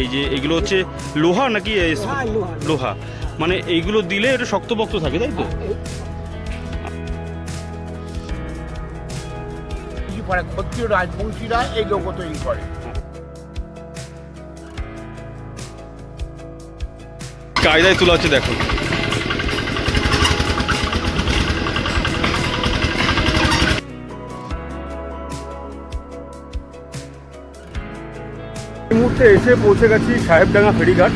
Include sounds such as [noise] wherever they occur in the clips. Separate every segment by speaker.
Speaker 1: এই যে এগুলো হচ্ছে লোহা নাকি
Speaker 2: লোহা, লোহা।
Speaker 1: মানে এইগুলো দিলে এটা বক্ত থাকে তাই তো?
Speaker 3: কি করে ক্ষত্রিয় রাজবংশীরা এই লোক তৈরি করে।
Speaker 1: কায়দায় তোলা হচ্ছে দেখো। মুহূর্তে এসে পৌঁছে গেছি সাহেবডাঙ্গা ফেরিঘাট।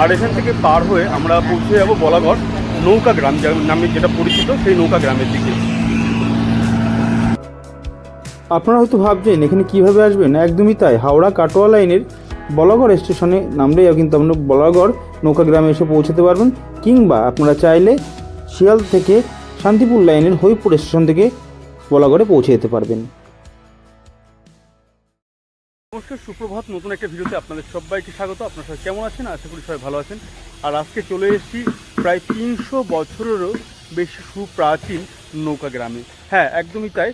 Speaker 1: আর এখান থেকে পার হয়ে আমরা পৌঁছে যাব বলাগড় নৌকা গ্রাম নামে যেটা পরিচিত সেই নৌকা গ্রামের দিকে।
Speaker 4: আপনারা হয়তো ভাবছেন, এখানে কীভাবে আসবেন? একদমই তাই। হাওড়া কাটোয়া লাইনের বলাগড় স্টেশনে নামলেই কিন্তু আপনারা বলাগড় নৌকা গ্রামে এসে পৌঁছাতে পারবেন। কিংবা আপনারা চাইলে শিয়াল থেকে শান্তিপুর লাইনের হইপুর স্টেশন থেকে বলাগড়ে পৌঁছে যেতে পারবেন।
Speaker 1: নমস্কার সুপ্রভাত নতুন একটা ভিডিওতে আপনাদের সবাইকে স্বাগত। আপনারা সবাই কেমন আছেন? আশা করি সবাই ভালো আছেন। আর আজকে চলে এসেছি প্রায় তিনশো বছরেরও বেশি সুপ্রাচীন নৌকা গ্রামে। হ্যাঁ একদমই তাই।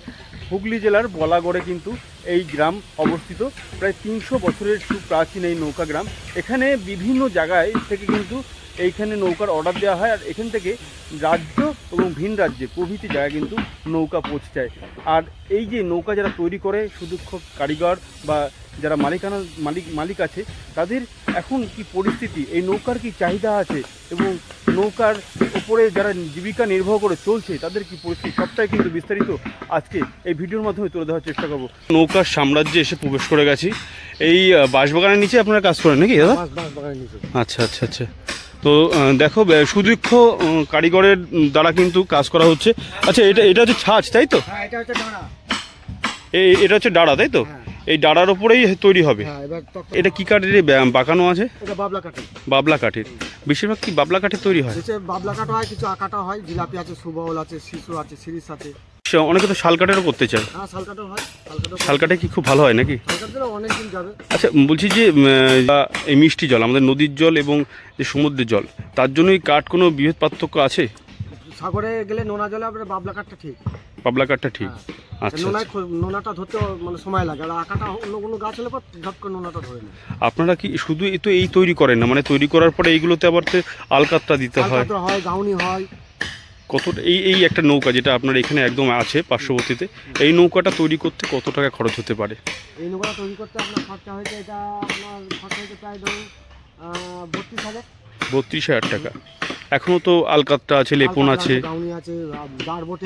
Speaker 1: হুগলি জেলার বলাগড়ে কিন্তু এই গ্রাম অবস্থিত। প্রায় তিনশো বছরের সুপ্রাচীন এই নৌকা গ্রাম। এখানে বিভিন্ন জায়গায় থেকে কিন্তু এইখানে নৌকার অর্ডার দেওয়া হয়। আর এখান থেকে রাজ্য এবং ভিন রাজ্যে প্রভৃতি জায়গায় কিন্তু নৌকা পৌঁছে যায় আর এই যে নৌকা যারা তৈরি করে, সুদক্ষ কারিগর বা যারা মালিকানা, মালিক মালিক আছে, তাদের এখন কি পরিস্থিতি? এই নৌকার কি চাহিদা আছে? এবং নৌকার ওপরে যারা জীবিকা নির্বাহ করে চলছে, তাদের কি পরিস্থিতি? সবটাই কিন্তু বিস্তারিত আজকে এই ভিডিওর মাধ্যমে তুলে ধরার চেষ্টা করব। নৌকার সাম্রাজ্যে এসে প্রবেশ করে গেছি। এই বাঁশবাগানের নিচে আপনারা কাজ করেন নাকি দাদা? আচ্ছা আচ্ছা আচ্ছা। তো দেখো সুদীক্ষ কারিগরের দ্বারা কিন্তু কাজ করা হচ্ছে। আচ্ছা এটা এটা হচ্ছে ছাঁচ তাই তো?
Speaker 2: হ্যাঁ এটা হচ্ছে
Speaker 1: এই এটা হচ্ছে ডাড়া তাই তো?
Speaker 2: হ্যাঁ।
Speaker 1: এই ডাড়ার ওপরেই তৈরি হবে।
Speaker 2: হ্যাঁ
Speaker 1: এটা কি কাঠের বাঁকানো আছে?
Speaker 2: বাবলা
Speaker 1: কাঠের। বেশিরভাগ কি বাবলা কাঠের তৈরি হয়?
Speaker 2: বাবলা কাটা হয় কিছু আকাটা হয়। জিলাপি আছে সুবল আছে শিশু আছে সিরিস আছে।
Speaker 1: অনেকে তো শাল কাঠেরও করতে চায়।
Speaker 2: হ্যাঁ হয়।
Speaker 1: শাল কাঠে কি খুব ভালো হয় নাকি?
Speaker 2: অনেক দিন যাবে।
Speaker 1: আচ্ছা বলছি যে আহ, এই মিষ্টি জল আমাদের নদীর জল এবং যে সমুদ্রের জল তার জন্যই কাঠ কোনো বৃহৎ পার্থক্য আছে?
Speaker 2: সাগরে গেলে নোনা জলে আপনার বাবলা কাঠটা ঠিক।
Speaker 1: বাবলা কাঠটা ঠিক।
Speaker 2: হ্যাঁ।
Speaker 1: আচ্ছা
Speaker 2: নোনায়
Speaker 1: আচ্ছা।
Speaker 2: খো- নোনাটা ধরতে মানে সময় লাগে আর আকাটা অন্য কোনো গাছ হলে পর ঝপ করে নোনাটা ধরে নেয়।
Speaker 1: আপনারা কি শুধু এই তো এই তৈরি করেন না মানে তৈরি করার পরে এইগুলোতে আবার তো আলকাতটা দিতে হয়।
Speaker 2: হয় গাউনি হয়
Speaker 1: কত এই এই একটা নৌকা যেটা আপনার এখানে একদম আছে পার্শ্ববর্তীতে এই নৌকাটা তৈরি করতে কত টাকা খরচ হতে পারে?
Speaker 2: এই নৌকাটা তৈরি করতে আপনার খরচা হয়েছে এটা আপনার খরচা হয়েছে প্রায় ধরুন বত্রিশ হাজার।
Speaker 1: বত্রিশ হাজার টাকা। এখনও তো আলকাতটা আছে লেপন আছে।
Speaker 2: আছে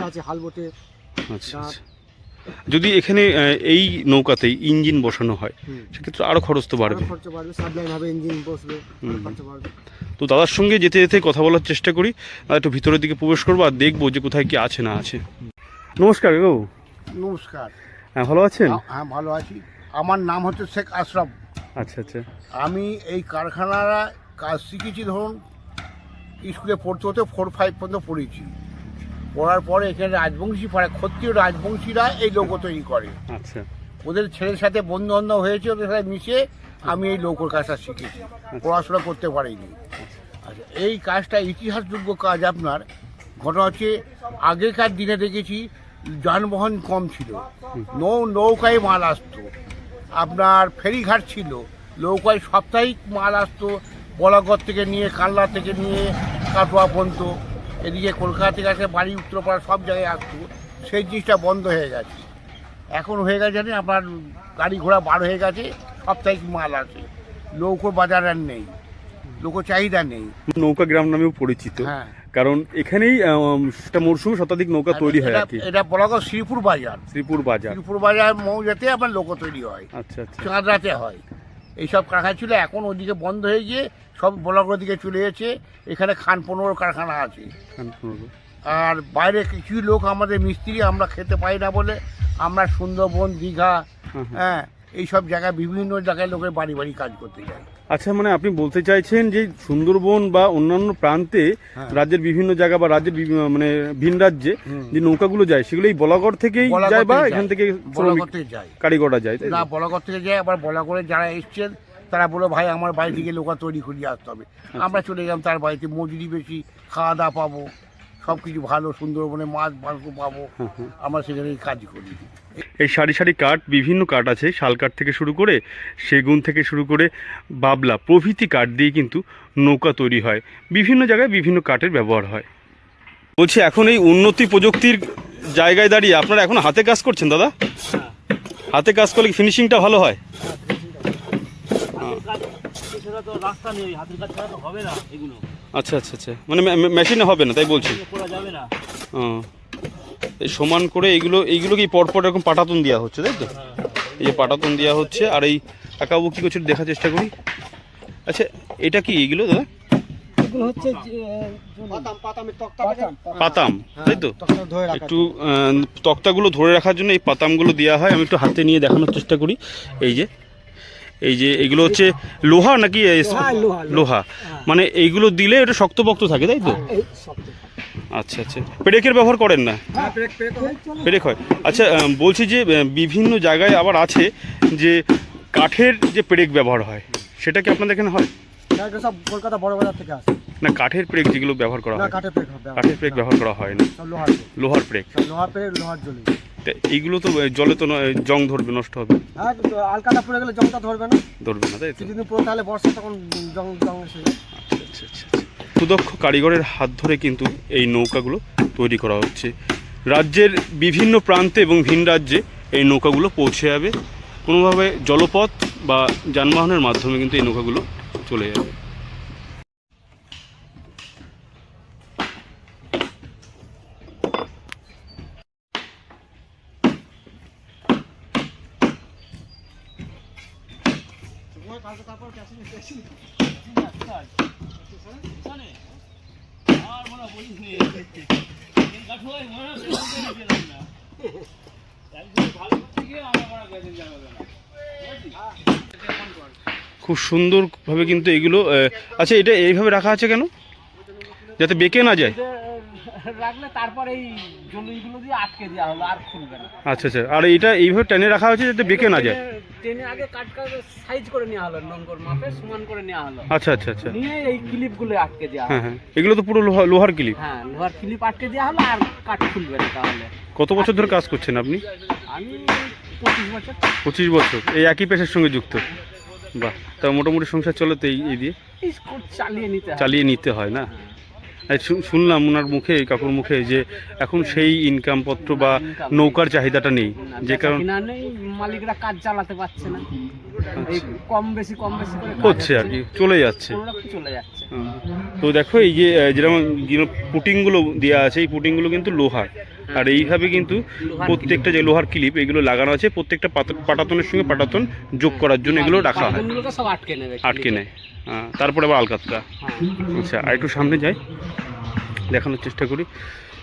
Speaker 2: আছে হাল
Speaker 1: আচ্ছা আচ্ছা। যদি এখানে এই নৌকাতেই ইঞ্জিন বসানো হয় সেক্ষেত্রে আরও খরচ তো বাড়বে।
Speaker 2: খরচা বাড়বে সাবলাইন হবে ইঞ্জিন বসবে খরচা বাড়বে।
Speaker 1: তো দাদার সঙ্গে যেতে যেতে কথা বলার চেষ্টা করি একটু ভিতরের দিকে প্রবেশ করব আর দেখব যে কোথায় কি আছে না আছে। নমস্কার গো।
Speaker 3: নমস্কার।
Speaker 1: হ্যাঁ ভালো আছেন?
Speaker 3: হ্যাঁ ভালো আছি। আমার নাম হচ্ছে শেখ আশরাফ।
Speaker 1: আচ্ছা আচ্ছা।
Speaker 3: আমি এই কারখানারা কাজ শিখেছি ধরুন স্কুলে পড়তে হতে ফোর ফাইভ পর্যন্ত পড়েছি। পড়ার পরে এখানে রাজবংশী পাড়া ক্ষত্রিয় রাজবংশীরা এই লোক তৈরি করে।
Speaker 1: আচ্ছা।
Speaker 3: ওদের ছেলের সাথে বন্ধু বান্ধব হয়েছে ওদের সাথে মিশে আমি এই লৌকোর কাজটা শিখেছি। পড়াশোনা করতে পারিনি। আচ্ছা এই কাজটা ইতিহাসযোগ্য কাজ আপনার। ঘটনা হচ্ছে আগেকার দিনে দেখেছি যানবাহন কম ছিল। নৌ নৌকায় মাল আসতো। আপনার ফেরিঘাট ছিল। নৌকায় সাপ্তাহিক মাল আসতো। বলাগড় থেকে নিয়ে কাল্লা থেকে নিয়ে কাটোয়া পর্যন্ত। এদিকে কলকাতা থেকে আসে বাড়ি উত্তরপাড়া সব জায়গায় আসতো। সেই জিনিসটা বন্ধ হয়ে গেছে। এখন হয়ে গেছে জানেন আপনার গাড়ি ঘোড়া বার হয়ে গেছে সাপ্তাহিক মাল আছে। নৌকো বাজার আর নেই। লৌকো চাহিদা নেই।
Speaker 1: নৌকা গ্রাম নামেও পরিচিত।
Speaker 3: হ্যাঁ।
Speaker 1: কারণ এখানেই একটা মরশুম শতাধিক নৌকা তৈরি হয়
Speaker 3: এটা- বলা বলাগড় শ্রীপুর বাজার।
Speaker 1: শ্রীপুর বাজার।
Speaker 3: শ্রীপুর বাজার মৌজাতে আপনার লোকো তৈরি হয়।
Speaker 1: আচ্ছা আচ্ছা।
Speaker 3: চাঁদরাতে হয়। এইসব কারখানা ছিল এখন ওদিকে বন্ধ হয়ে গিয়ে সব ব্লকের দিকে চলে গেছে। এখানে খান পনেরো কারখানা আছে। আর বাইরে কিছু লোক আমাদের মিস্ত্রি আমরা খেতে পাই না বলে আমরা সুন্দরবন দীঘা
Speaker 1: হুম হুম।
Speaker 3: হ্যাঁ এইসব জায়গায় বিভিন্ন জায়গায় লোকের বাড়ি বাড়ি কাজ করতে যায়।
Speaker 1: আচ্ছা মানে আপনি বলতে চাইছেন যে সুন্দরবন বা অন্যান্য প্রান্তে
Speaker 3: হ্যাঁ।
Speaker 1: রাজ্যের বিভিন্ন জায়গা বা রাজ্যের মানে ভিন রাজ্যে। যে নৌকাগুলো যায় সেগুলো এই বলাগড় থেকেই যায় বা এখান থেকে
Speaker 3: থেকে যায়।
Speaker 1: কারিগররা যায় তাই
Speaker 3: না বলাগড় থেকে যায় আবার বলাগড়ে যারা এসছেন তারা বলে ভাই আমার বাড়ি থেকে লোকা তৈরি করিয়ে আসতে হবে। আমরা চলে গেলাম তার বাড়িতে মজুরি বেশি খাওয়া দাওয়া পাবো। সব কিছু ভালো সুন্দরবনে মাছ মাংস পাবো। আমরা সেখানে কাজ করি।
Speaker 1: এই সারি সারি কাঠ বিভিন্ন কাঠ আছে শাল কাঠ থেকে শুরু করে সেগুন থেকে শুরু করে বাবলা প্রভৃতি কাঠ দিয়ে কিন্তু নৌকা তৈরি হয়। বিভিন্ন জায়গায় বিভিন্ন কাঠের ব্যবহার হয়। বলছি এখন এই উন্নতি প্রযুক্তির জায়গায় দাঁড়িয়ে আপনারা এখন হাতে কাজ করছেন দাদা? হাতে কাজ করলে ফিনিশিংটা ভালো হয়?
Speaker 2: রাস্তা নেই হাতের কাজ ছাড়া তো হবে না এগুলো।
Speaker 1: আচ্ছা আচ্ছা আচ্ছা। মানে মেশিনে হবে না তাই বলছি। ও। এই সমান করে এইগুলো এইগুলো কি পরপর এরকম পাটাতন দেওয়া হচ্ছে তাই তো? এই যে পাটাতন দেওয়া হচ্ছে আর এই কাকাবু কী করছে একটু দেখার চেষ্টা করি। আচ্ছা এটা কি এইগুলো দাদা?
Speaker 2: হচ্ছে পাতাম
Speaker 1: পাতাম তাই তো? একটু তক্তাগুলো ধরে রাখার জন্য এই পাতামগুলো দেওয়া হয় আমি একটু হাতে নিয়ে দেখানোর চেষ্টা করি। এই যে এই যে এগুলো হচ্ছে লোহা। নাকি
Speaker 2: লোহা, লোহা
Speaker 1: মানে এইগুলো দিলে এটা শক্ত শক্তপোক্ত থাকে তাই তো? আচ্ছা আচ্ছা। পেরেকের ব্যবহার করেন না?
Speaker 2: হ্যাঁ হয়।
Speaker 1: পেরেক হয়। আচ্ছা বলছি যে বিভিন্ন জায়গায় আবার আছে যে কাঠের যে পেরেক ব্যবহার হয় সেটা কি আপনাদের এখানে হয়?
Speaker 2: সব কলকাতা বড় বাজার থেকে আসে।
Speaker 1: না কাঠের পেরেক যেগুলো ব্যবহার করা হয়।
Speaker 2: কাঠের
Speaker 1: পেরেক ব্যবহার করা হয় না।
Speaker 2: লোহার
Speaker 1: লোহার পেরেক।
Speaker 2: লোহার লোহার জলি
Speaker 1: এইগুলো তো জলে তো জং ধরবে নষ্ট হবে।
Speaker 2: হ্যাঁ আলকাটা পড়ে গেলে জংটা ধরবে না?
Speaker 1: ধরবে না তাই
Speaker 2: তাহলে বর্ষা তখন জং জং এসে
Speaker 1: আচ্ছা আচ্ছা আচ্ছা। সুদক্ষ কারিগরের হাত ধরে কিন্তু এই নৌকাগুলো তৈরি করা হচ্ছে। রাজ্যের বিভিন্ন প্রান্তে এবং ভিন রাজ্যে এই নৌকাগুলো পৌঁছে যাবে। কোনোভাবে জলপথ বা যানবাহনের মাধ্যমে কিন্তু এই নৌকাগুলো চলে যাবে। খুব সুন্দরভাবে কিন্তু এগুলো আচ্ছা এটা এইভাবে রাখা আছে কেন? যাতে বেঁকে না যায়।
Speaker 2: রাখলে তারপরে এই জলিগুলো দিয়ে আটকে দেওয়া হলো আর খুলবে না।
Speaker 1: আচ্ছা আচ্ছা আর এটা এইভাবে টেনে রাখা হয়েছে যাতে বেঁকে না যায়?
Speaker 2: টেনে- টেনে আগে কাট কাট সাইজ করে নেওয়া হলো নম্বর মাপে সমান করে নেওয়া হলো।
Speaker 1: আচ্ছা আচ্ছা আচ্ছা।
Speaker 2: নিয়ে এই ক্লিপগুলো আটকে দেওয়া
Speaker 1: হ্যাঁ হ্যাঁ এগুলো তো পুরো লোহা লোহার ক্লিপ।
Speaker 2: হ্যাঁ লোহার ক্লিপ আটকে দেওয়া হলো আর কাট খুলবে না তাহলে।
Speaker 1: কত বছর ধরে কাজ করছেন আপনি?
Speaker 2: আমি পঁচিশ বছর।
Speaker 1: পঁচিশ বছর এই একই পেশার সঙ্গে যুক্ত? বাহ তা মোটামুটি সংসার চলে তো এই দিয়ে
Speaker 2: চালিয়ে নিতে হয়।
Speaker 1: চালিয়ে নিতে হয় না? এই শুনলাম ওনার মুখে কাকুর মুখে যে এখন সেই ইনকাম পত্র বা নৌকার চাহিদাটা নেই। যে কারণ
Speaker 2: মালিকরা কাজ চালাতে পারছে না। কম বেশি কম বেশি
Speaker 1: হচ্ছে আর কি চলে যাচ্ছে।
Speaker 2: চলে যাচ্ছে।
Speaker 1: তো দেখো এই যে যেরকম পুটিংগুলো দেওয়া আছে এই পুটিংগুলো কিন্তু লোহার। আর এইভাবে কিন্তু প্রত্যেকটা যে লোহার ক্লিপ এগুলো লাগানো আছে প্রত্যেকটা পাটাতনের সঙ্গে পাটাতন যোগ করার জন্য এগুলো রাখা হয়।
Speaker 2: আটকে
Speaker 1: নেয়। তারপরে আবার আলকাতরা।
Speaker 2: হ্যাঁ।
Speaker 1: আচ্ছা আর একটু সামনে যাই দেখানোর চেষ্টা করি।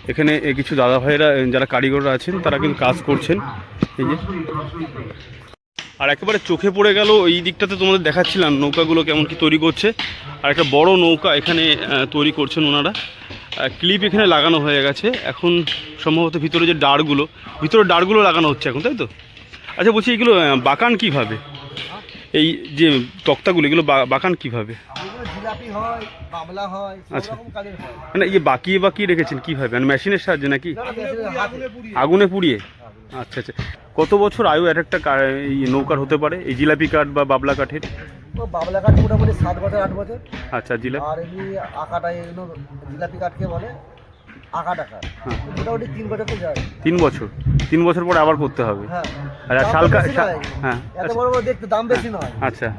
Speaker 1: এখানে কিছু দাদা ভাইয়েরা যারা কারিগররা আছেন তারা কিন্তু কাজ করছেন। এই যে। আর একেবারে চোখে পড়ে গেল এই দিকটাতে তোমাদের দেখাচ্ছিলাম নৌকাগুলো কেমন কি তৈরি করছে। আর একটা বড় নৌকা এখানে তৈরি করছেন ওনারা। ক্লিপ এখানে লাগানো হয়ে গেছে। এখন সম্ভবত ভিতরে যে ডাড়গুলো ভিতরে ডাড়গুলো লাগানো হচ্ছে এখন তাই তো? আচ্ছা বলছি এগুলো বাকান কীভাবে? এই যে তক্তাগুলো এগুলো বাকান বাঁকান কীভাবে?
Speaker 2: হয় হয়
Speaker 1: আচ্ছা।
Speaker 2: হয়।
Speaker 1: মানে ইয়ে বাকিয়ে বাকিয়ে রেখেছেন কীভাবে? মানে মেশিনের সাহায্যে নাকি। আগুনে পুড়িয়ে? আচ্ছা আচ্ছা। কত বছর আয়ু এক একটা নৌকার হতে পারে? এই জিলাপি কাঠ বা বাবলা কাঠের?
Speaker 2: বাবলা কাঠ মোটামুটি সাত বছর আট বছর।
Speaker 1: আচ্ছা জিলাপি?
Speaker 2: আর এমনি আঁকাটা এগুলো জিলাপি কাঠকে বলে আঁকা টাকা
Speaker 1: হ্যাঁ।
Speaker 2: মোটামুটি তিন বছর তো যায়।
Speaker 1: তিন বছর? তিন বছর পরে আবার করতে হবে?
Speaker 2: হ্যাঁ।
Speaker 1: আর শাল কা-
Speaker 2: বেশি
Speaker 1: শা-
Speaker 2: নয়।
Speaker 1: হ্যাঁ।
Speaker 2: এত বড় বড় দেখতে দাম বেশি নয়।
Speaker 1: আচ্ছা।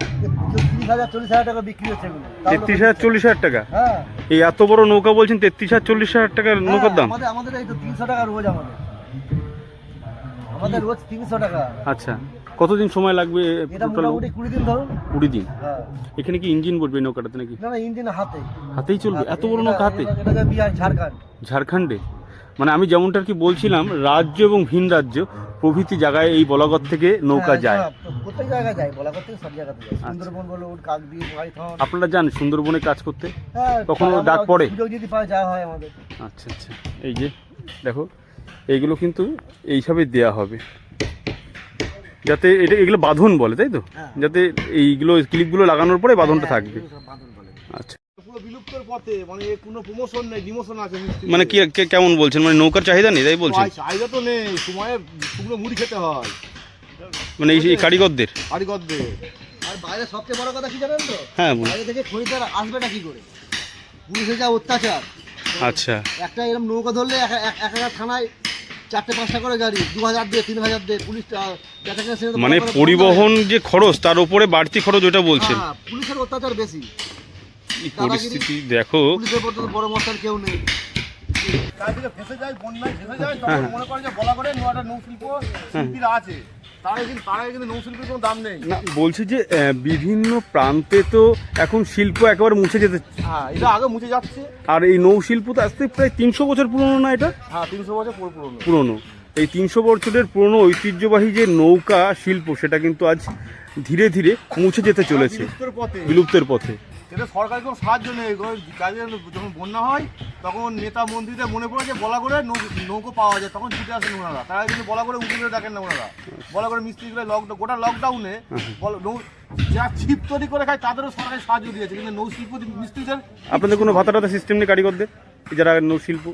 Speaker 2: হাজার চল্লিশ হাজার টাকা বিক্রি হচ্ছে
Speaker 1: তেত্রিশ হাজার চল্লিশ হাজার টাকা?
Speaker 2: হ্যাঁ।
Speaker 1: এই এত বড় নৌকা বলছেন তেত্রিশ হাজার চল্লিশ হাজার টাকার নৌকার
Speaker 2: হ্যাঁ,
Speaker 1: দাম?
Speaker 2: আমাদের আমাদের এই তো তিনশো টাকা রোজ আমাদের। আমাদের রোজ তিনশো টাকা।
Speaker 1: আচ্ছা কতদিন সময় লাগবে
Speaker 2: এটা
Speaker 1: টোটাল
Speaker 2: মোটামুটি কুড়ি দিন ধরুন।
Speaker 1: কুড়ি দিন।
Speaker 2: হ্যাঁ।
Speaker 1: এখানে কি ইঞ্জিন বলবে নৌকাটাতে নাকি?
Speaker 2: না না ইঞ্জিন হাতে।
Speaker 1: হাতেই চলবে? এত বড় নৌকা হাতে?
Speaker 2: বিহার ঝাড়খণ্ড।
Speaker 1: ঝাড়খণ্ডে? মানে আমি যেমনটা আর কি বলছিলাম রাজ্য এবং ভিন রাজ্য প্রভৃতি জায়গায় এই বলাগত থেকে নৌকা
Speaker 2: হ্যাঁ,
Speaker 1: যায়।
Speaker 2: প্রত্যেক জায়গায় যায় বলা করতে সব জায়গাতে যায়। সুন্দরবন বলো কাকদ্বীপ মাইথন
Speaker 1: আপনারা যান সুন্দরবনে কাজ করতে?
Speaker 2: হ্যাঁ
Speaker 1: কখনো ডাক পড়ে?
Speaker 2: যদি পাওয়া যাওয়া হয় আমাদের।
Speaker 1: আচ্ছা আচ্ছা। এই যে দেখো এইগুলো কিন্তু এইসবে দেয়া হবে। যাতে এটা এগুলো বাঁধন বলে তাই তো?
Speaker 2: হ্যাঁ।
Speaker 1: যাতে এইগুলো ক্লিপগুলো লাগানোর পরে বাঁধনটা
Speaker 2: হ্যাঁ,
Speaker 1: থাকবে।
Speaker 2: বাঁধন বলে।
Speaker 1: আচ্ছা।
Speaker 2: পুরো
Speaker 5: পুরো বিলুপ্তর পথে মানে এর কোনো প্রমোশন নেই ডিমোশন আছে
Speaker 1: মানে কি কে- কেমন বলছেন? মানে নৌকার চাহিদা নেই তাই বলছেন?
Speaker 5: চাহিদা তো নেই সময়ে শুকনো মুড়ি খেতে হয়।
Speaker 1: মানে এই কারিগরদের?
Speaker 5: কারিগরদের।
Speaker 2: আর বাইরে সবচেয়ে বড় কথা কি জানেন তো?
Speaker 1: হ্যাঁ বলুন।
Speaker 2: বাইরে থেকে খরিদার আসবে না কি করে? পুলিশে যা অত্যাচার।
Speaker 1: আচ্ছা।
Speaker 2: একটা এরকম নৌকা ধরলে এক এক- এক একটা থানায় চারটে পাঁচটা করে গাড়ি দু হাজার দিয়ে তিন হাজার দিয়ে পুলিশ
Speaker 1: মানে পরিবহন যে খরচ তার উপরে বাড়তি খরচ ওটা বলছেন।
Speaker 2: হ্যাঁ, পুলিশের অত্যাচার বেশি।
Speaker 1: এই পরিস্থিতি দেখো।
Speaker 2: পুলিশের প্রতি তো বড় মশার কেউ নেই।
Speaker 5: চারিদিকে ফেসে যায় বন্যায় ফেসে যায় তখন মনে করে যে বলা করে নোয়াটা নৌশিল্প শিল্পীরা আছে।
Speaker 1: বলছি যে বিভিন্ন প্রান্তে তো এখন শিল্প একেবারে মুছে যেতে
Speaker 5: হ্যাঁ এটা আগে মুছে যাচ্ছে।
Speaker 1: আর এই নৌশিল্প তো আসতে প্রায় তিনশো বছর পুরনো না এটা?
Speaker 5: হ্যাঁ তিনশো বছর পুরনো।
Speaker 1: পুরনো। এই তিনশো বছরের পুরনো ঐতিহ্যবাহী যে নৌকা শিল্প সেটা কিন্তু আজ ধীরে ধীরে মুছে যেতে চলেছে।
Speaker 5: বিলুপ্তের পথে। এটা সরকারের কোনো সাহায্য নেই। যাদের যখন বন্যা হয় তখন নেতা মন্ত্রীদের মনে পড়ে যে বলা করে নৌ- নৌকো পাওয়া যায় তখন ছুটে আসেন ওনারা। তারা কিন্তু বলা করে উঠে দেখেন না ওনারা। বলা করে মিস্ত্রিগুলো লকডাউন গোটা লকডাউনে বল- নৌ যারা ছিপ তৈরি করে খায় তাদেরও সরকার সাহায্য দিয়েছে। কিন্তু নৌশিল্প মিস্ত্রিদের
Speaker 1: আপনাদের কোনো ভাতা টাতা সিস্টেম নেই কারিগরদের? যারা নৌশিল্প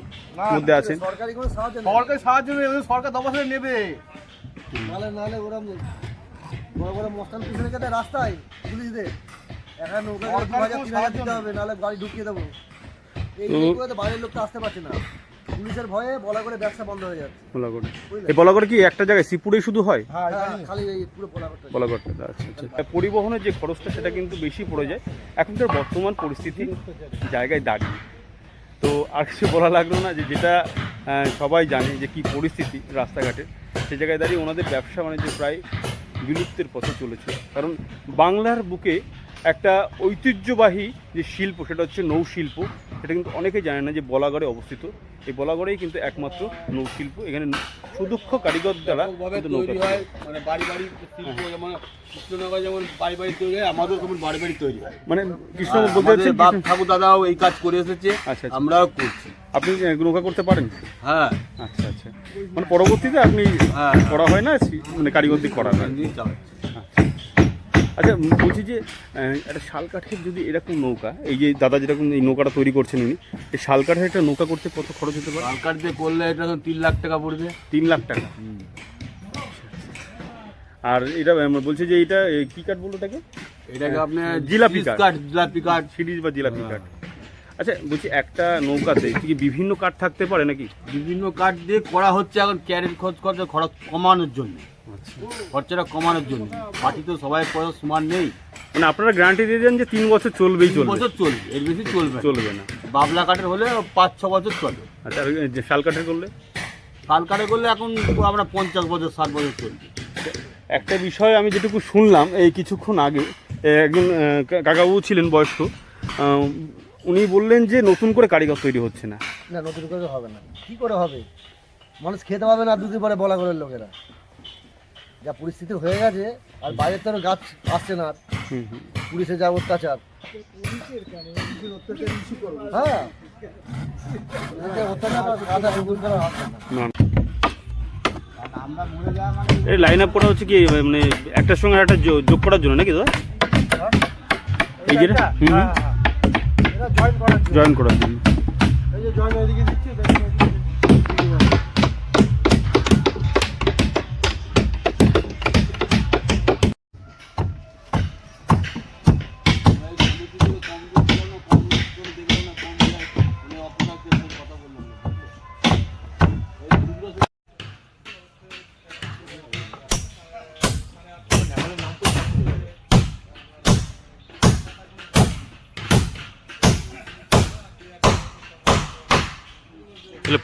Speaker 1: মধ্যে আছেন?
Speaker 2: সরকারি কোনো সাহায্য নেই।
Speaker 5: সরকার সাহায্য নেই সরকার দবাসে নেবে।
Speaker 2: নালে নালে ওরা বড় বড় মস্তান পিছনে কেটে রাস্তায় পুলিশদের। একা নৌকা করে দু হাজার তিন হাজার
Speaker 5: সাহায্য
Speaker 2: দিতে হবে নাহলে গাড়ি ঢুকিয়ে দেবো। এই
Speaker 1: তো-
Speaker 2: তো বাইরের লোক তো আসতে পারছে না। পুলিশের ভয়ে বলা করে ব্যবসা বন্ধ হয়ে যাচ্ছে।
Speaker 1: বলাগড়। এই বলাগড়ে কি একটা জায়গায় শ্রীপুরেই শুধু হয়?
Speaker 5: হ্যাঁ
Speaker 2: হ্যাঁ, খালি এই পুরো পোলাঘাটটা
Speaker 1: বলাগড়টা আচ্ছা আচ্ছা। পরিবহনের যে খরচটা সেটা কিন্তু বেশি পড়ে যায়। এখনকার বর্তমান পরিস্থিতি জায়গায় দাঁড়িয়ে। তো আর কিছু বলা লাগল না যে যেটা সবাই জানে যে কি পরিস্থিতি রাস্তাঘাটের সে জায়গায় দাঁড়িয়ে ওনাদের ব্যবসা বাণিজ্য প্রায় বিলুপ্তের পথে চলেছে। কারণ বাংলার বুকে একটা ঐতিহ্যবাহী যে শিল্প সেটা হচ্ছে নৌশিল্প। সেটা কিন্তু অনেকে জানে না যে বলাগড়ে অবস্থিত। এই বলাগড়েই কিন্তু একমাত্র নৌশিল্প। এখানে সুদক্ষ কারিগর দ্বারা কিন্তু নৌকা
Speaker 5: তৈরি হয় মানে বাড়ি বাড়ি শিল্প যেমন কৃষ্ণনগর যেমন বাড়ি বাড়ি তৈরি হয় আমাদের তেমন বাড়ি বাড়ি তৈরি হয়।
Speaker 1: মানে কৃষ্ণ বলতে
Speaker 5: বাপ ঠাকুর দাদাও এই কাজ করে এসেছে
Speaker 1: আচ্ছা আচ্ছা।
Speaker 5: আমরাও করছি।
Speaker 1: আপনি নৌকা করতে পারেন?
Speaker 5: হ্যাঁ।
Speaker 1: আচ্ছা আচ্ছা। মানে পরবর্তীতে আপনি
Speaker 5: হ্যাঁ।
Speaker 1: করা হয় না মানে কারিগর দিয়ে করা হয়? আচ্ছা বলছি যে একটা শাল কাঠের যদি এরকম নৌকা এই যে দাদা যেরকম এই নৌকাটা তৈরি করছেন উনি এই শাল কাঠের একটা নৌকা করতে কত খরচ হতে পারে?
Speaker 5: সরকার দিয়ে করলে এটা তো তিন লাখ টাকা পড়বে।
Speaker 1: তিন লাখ টাকা। আর এটা বলছে যে এটা কি কাঠ বলল তাকে
Speaker 5: এটাকে আপনার
Speaker 1: জিলাপি কাঠ।
Speaker 5: কাঠ জিলাপি কাঠ।
Speaker 1: সিরিজ বা জিলাপি কাঠ। আচ্ছা বলছি একটা নৌকাতে কি বিভিন্ন কাঠ থাকতে পারে নাকি?
Speaker 5: বিভিন্ন কাঠ দিয়ে করা হচ্ছে এখন ক্যারেট খরচ খরচা খরচ কমানোর জন্য। খরচাটা কমানোর জন্য। পার্টি তো সবাই পয়সা সমান নেই।
Speaker 1: মানে আপনারা গ্যারান্টি দিয়ে দেন যে তিন বছর চলবেই চলবে।
Speaker 5: বছর চলবে এর বেশি চলবে
Speaker 1: চলবে না।
Speaker 5: বাবলা কাঠের হলে পাঁচ ছ বছর চলবে
Speaker 1: আচ্ছা আর যে শাল কাঠের করলে?
Speaker 5: শাল কাঠে করলে এখন আমরা পঞ্চাশ বছর ষাট বছর চলবে।
Speaker 1: একটা বিষয় আমি যেটুকু শুনলাম এই কিছুক্ষণ আগে একজন আহ, কা- কাকাবাবু ছিলেন বয়স্ক উনি বললেন যে নতুন করে কারিগর তৈরি হচ্ছে না।
Speaker 2: না নতুন করে হবে না। কি করে হবে? মানুষ খেতে পাবে না দুদিন পরে বলা করে লোকেরা। যা পরিস্থিতি হয়ে গেছে আর বাইরের তো গাছ আসছে না পুলিশের যা অত্যাচার। হ্যাঁ।
Speaker 1: এই লাইন আপ করা হচ্ছে কি মানে একটার সঙ্গে একটা যোগ করার জন্য নাকি দাদা? এই
Speaker 2: হ্যাঁ, জয়েন করার জন্য।
Speaker 1: জয়েন করার জন্য।
Speaker 2: এই যে জয়েন ওইদিকে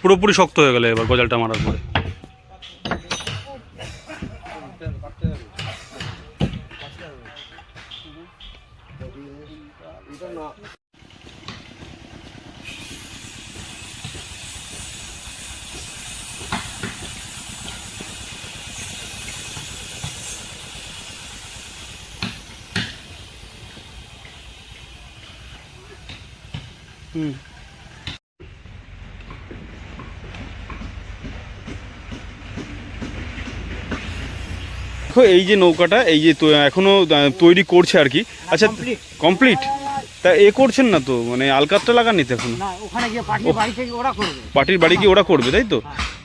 Speaker 1: পুরোপুরি শক্ত হয়ে গেলে এবার গজালটা মারার পরে। দেখো এই যে নৌকাটা এই যে তো- এখনও তৈরি করছে আর কি। আচ্ছা কমপ্লিট তা এ করছেন না তো? মানে আলকাতটা লাগাননি তো এখন? পার্টির বাড়ি গিয়ে ওরা করবে তাই তো?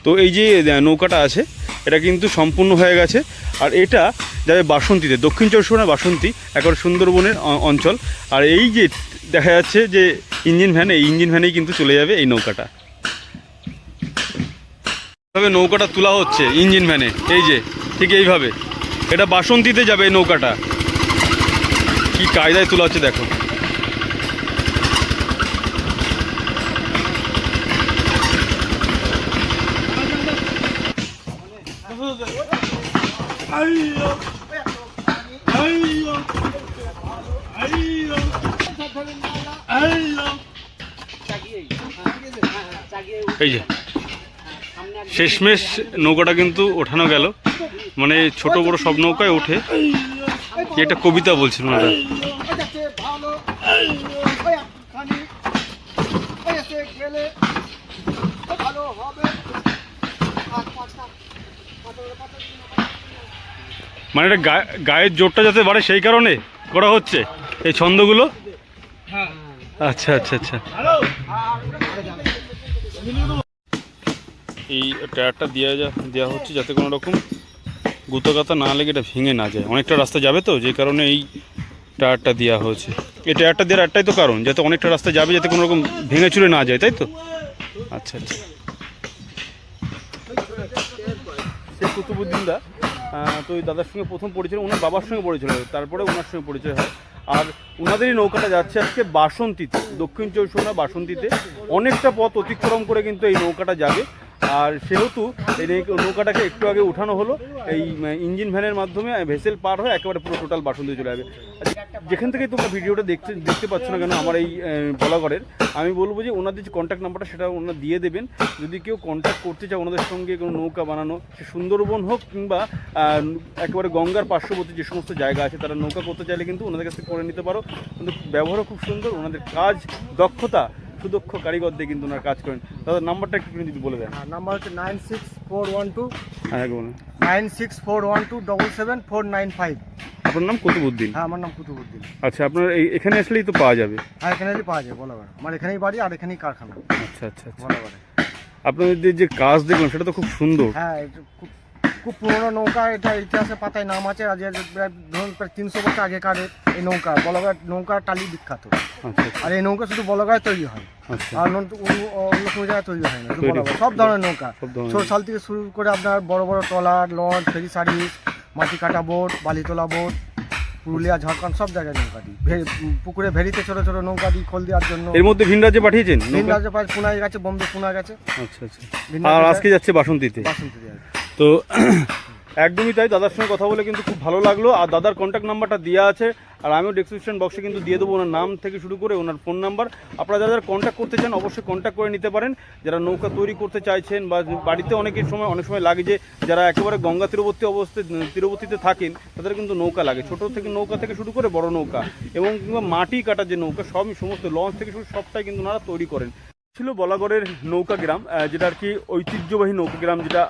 Speaker 1: তো এই যে নৌকাটা আছে এটা কিন্তু সম্পূর্ণ হয়ে গেছে। আর এটা যাবে বাসন্তীতে দক্ষিণ চব্বিশ বাসন্তী একেবারে সুন্দরবনের অঞ্চল। আর এই যে দেখা যাচ্ছে যে ইঞ্জিন ভ্যান এই ইঞ্জিন ভ্যানেই কিন্তু চলে যাবে এই নৌকাটা। তবে নৌকাটা তোলা হচ্ছে ইঞ্জিন ভ্যানে এই যে ঠিক এইভাবে। এটা বাসন্তীতে যাবে এই নৌকাটা। কি কায়দায় তোলা হচ্ছে দেখো। এই যে। শেষমেশ নৌকাটা কিন্তু ওঠানো গেল। মানে ছোট বড় সব নৌকায় ওঠে। কি একটা কবিতা বলছিল ওনারা মানে এটা গায়ের জোরটা যাতে বাড়ে সেই কারণে করা হচ্ছে। এই ছন্দগুলো? আচ্ছা আচ্ছা আচ্ছা। এই টায়ারটা দেওয়া যা দেওয়া হচ্ছে যাতে কোনো রকম গুতোগাতা না লেগে এটা ভেঙে না যায়। অনেকটা রাস্তা যাবে তো যে কারণে এই টায়ারটা দেওয়া হয়েছে। এই টায়ারটা দেওয়ার একটাই তো কারণ যাতে অনেকটা রাস্তা যাবে যাতে কোনো রকম ভেঙে চুরে না যায় তাই তো? আচ্ছা আচ্ছা। সে কুতুবুদ্দিন দা আহ, তো ওই দাদার সঙ্গে প্রথম পরিচয় ওনার বাবার সঙ্গে পরিচয় হয় তারপরে ওনার সঙ্গে পরিচয় হয়। আর ওনাদেরই নৌকাটা যাচ্ছে আজকে বাসন্তীতে দক্ষিণ পরগনা বাসন্তীতে। অনেকটা পথ অতিক্রম করে কিন্তু এই নৌকাটা যাবে। আর সেহেতু এই নৌকাটাকে একটু আগে উঠানো হলো, এই ইঞ্জিন ভ্যানের মাধ্যমে ভেসেল পার হয়ে একেবারে পুরো টোটাল বাসন্তী চলে যাবে। যেখান থেকে তোমরা ভিডিওটা দেখতে দেখতে পাচ্ছ না কেন, আমার এই বলাগড়ের আমি বলব যে ওনাদের যে কন্ট্যাক্ট নাম্বারটা সেটা ওনারা দিয়ে দেবেন। যদি কেউ কন্ট্যাক্ট করতে চায় ওনাদের সঙ্গে কোনো নৌকা বানানো, সে সুন্দরবন হোক কিংবা একেবারে গঙ্গার পার্শ্ববর্তী যে সমস্ত জায়গা আছে, তারা নৌকা করতে চাইলে কিন্তু ওনাদের কাছ থেকে করে নিতে পারো। কিন্তু ব্যবহারও খুব সুন্দর, ওনাদের কাজ, দক্ষতা সুদক্ষ কারিগর দিয়ে কিন্তু ওনারা কাজ করেন। তাদের নাম্বারটা একটু যদি বলে দেন।
Speaker 6: নাম্বার হচ্ছে nine six four one two
Speaker 1: হ্যাঁ
Speaker 6: nine six four one two double seven four nine five.
Speaker 1: আপনার নাম কুতুবুদ্দিন?
Speaker 6: হ্যাঁ আমার নাম কুতুবুদ্দিন।
Speaker 1: আচ্ছা আপনার এই এখানে আসলেই তো পাওয়া যাবে।
Speaker 6: হ্যাঁ এখানেই পাওয়া যায় বলাগড় আমার এখানেই বাড়ি আর এখানেই কারখানা।
Speaker 1: আচ্ছা আচ্ছা আচ্ছা।
Speaker 6: বলাগড়ে
Speaker 1: আপনাদের যে- কাজ দেখবেন সেটা তো খুব সুন্দর।
Speaker 6: হ্যাঁ খুব খুব পুরোনো নৌকা এটা ইতিহাসে পাতায় নাম আছে আজ প্রায় ধরুন প্রায় তিনশো বছর আগেকার এই নৌকা বলগড় নৌকা টালি বিখ্যাত।
Speaker 1: আচ্ছা।
Speaker 6: আর এই নৌকা শুধু বলগড়ে তৈরি হয়
Speaker 1: আচ্ছা।
Speaker 6: আর অন্য কোনো জায়গায় তৈরি হয় না সব ধরনের নৌকা। সাল থেকে শুরু করে আপনার বড় বড় ট্রলার লঞ্চ ফেরি সার্ভিস মাটি কাটা বোট বালি তোলা বোট পুরুলিয়া ঝাড়খণ্ড সব জায়গায় নৌকা দিই পুকুরে ভেরিতে ছোট ছোট নৌকা দিই খোল দেওয়ার জন্য।
Speaker 1: এর মধ্যে ভিন রাজ্যে পাঠিয়েছেন
Speaker 6: ভিন? রাজ্যে পুনায় গেছে বোম্বে পুনা গেছে।
Speaker 1: আচ্ছা আচ্ছা। আর আজকে যাচ্ছে বাসন্তীতে?
Speaker 6: বাসন্তী দিয়ে
Speaker 1: তো [clears throat] একদমই তাই, দাদার সঙ্গে কথা বলে কিন্তু খুব ভালো লাগল। আর দাদার কন্ট্যাক্ট নাম্বারটা দেওয়া আছে, আর আমিও ডেসক্রিপশন বক্সে কিন্তু দিয়ে দেবো ওনার নাম থেকে শুরু করে ওনার ফোন নাম্বার আপনারা যারা কন্ট্যাক্ট করতে চান, অবশ্যই কন্ট্যাক্ট করে নিতে পারেন। যারা নৌকা তৈরি করতে চাইছেন বা বাড়িতে অনেকের সময়, অনেক সময় লাগে যে যারা একেবারে গঙ্গা তীরবর্তী অবস্থায় তীরবর্তীতে থাকেন, তাদের কিন্তু নৌকা লাগে। ছোট থেকে নৌকা থেকে শুরু করে বড় নৌকা এবং কিংবা মাটি কাটার যে নৌকা, সবই সমস্ত লঞ্চ থেকে শুরু, সবটাই কিন্তু ওনারা তৈরি করেন। ছিল বলাগড়ের নৌকা গ্রাম যেটা আর কি ঐতিহ্যবাহী নৌকা গ্রাম, যেটা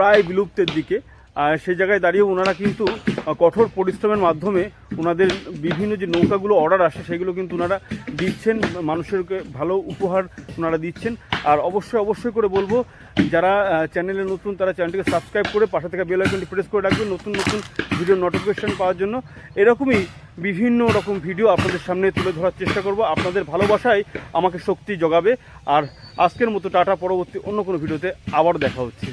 Speaker 1: প্রায় বিলুপ্তের দিকে। আর সেই জায়গায় দাঁড়িয়ে ওনারা কিন্তু কঠোর পরিশ্রমের মাধ্যমে ওনাদের বিভিন্ন যে নৌকাগুলো অর্ডার আসে, সেগুলো কিন্তু ওনারা দিচ্ছেন, মানুষেরকে ভালো উপহার ওনারা দিচ্ছেন। আর অবশ্যই অবশ্যই করে বলব, যারা চ্যানেলে নতুন, তারা চ্যানেলটিকে সাবস্ক্রাইব করে পাশে থেকে বেল আইকনটি প্রেস করে রাখবেন নতুন নতুন ভিডিও নোটিফিকেশন পাওয়ার জন্য। এরকমই বিভিন্ন রকম ভিডিও আপনাদের সামনে তুলে ধরার চেষ্টা করব। আপনাদের ভালোবাসায় আমাকে শক্তি জোগাবে। আর আজকের মতো টাটা, পরবর্তী অন্য কোনো ভিডিওতে আবার দেখা হচ্ছে।